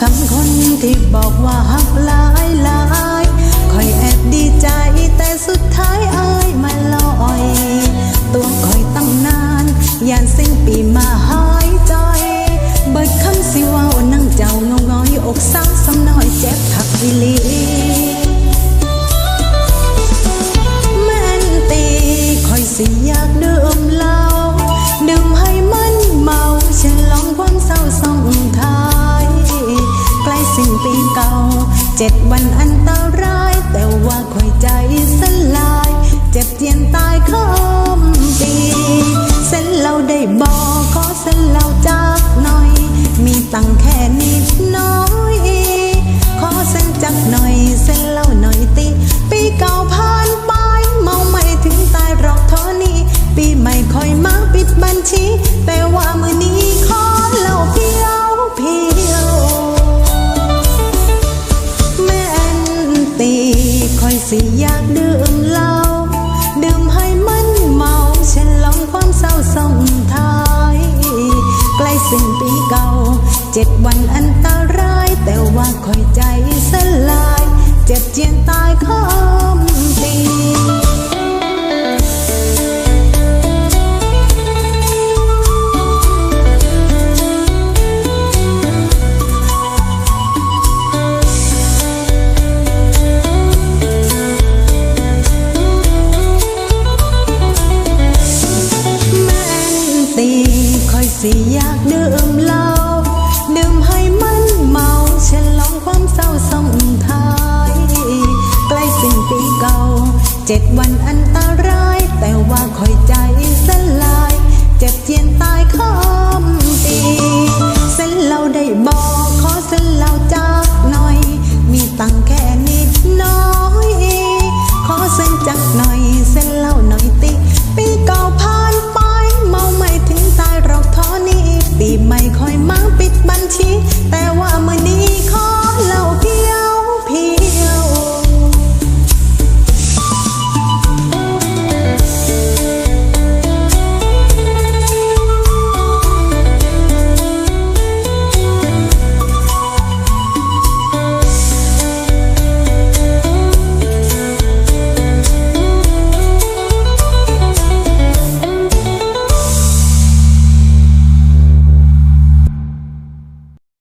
คำคนที่บอกว่าหักลา เก่าเจ็ดวันอันตราย แต่ว่าคอยใจสลาย เจ็บเจียนตายข้ามปีเส้นเราได้บอกขอเส้นเราจากหน่อย มีตังแค่นิดน้อยขอเส้นจักหน่อย เส้นเล่าหน่อยติปีเก่าผ่านไปเมาไม่ถึงตายหรอกท่านี้ปีใหม่คอยมาปิดบัญชี สิอยากดื่มเหล้าดื่มให้มันเมาฉลองความเศร้าส่งท้ายใกล้สิ้นปีเก่าเจ็ดวันอันตราย แต่ว่าคอยใจสลาย เจ็บเจียนตายข้า สิอยากดื่มเหล้าดื่มให้มันเมาฉลองความเศร้าส่งท้ายใกล้สิ้นปีเก่าเจ็ดวันอันตราย แต่ว่าคอยใจสลาย เจ็บเจียน